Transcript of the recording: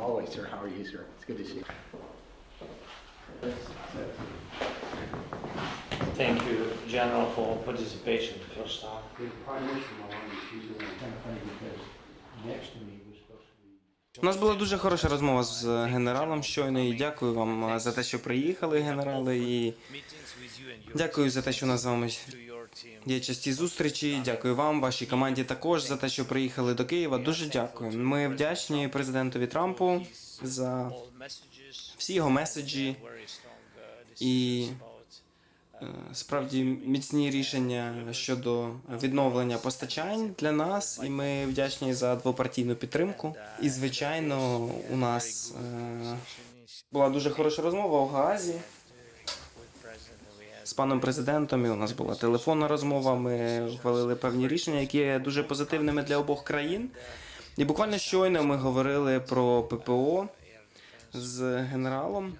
Always, sir. How are you, sir? It's good to see you. Thank you, General, for participation first time. The Prime Minister Maloney, she's the У нас була дуже хороша розмова з генералом щойно. І дякую вам е, за те, що приїхали, генерали. І дякую за те, що нас з вами є часті зустрічі. Дякую вам, вашій команді також за те, що приїхали до Києва. Дуже дякую. Ми вдячні президентові Трампу за всі його меседжі і е, справді міцні рішення щодо відновлення постачань для нас, і ми вдячні за двопартійну підтримку. І звичайно, у нас е, була дуже хороша розмова у Гаазі з паном президентом. І у нас була телефонна розмова. Ми ухвалили певні рішення, які є дуже позитивними для обох країн. І буквально щойно ми говорили про ППО з генералом.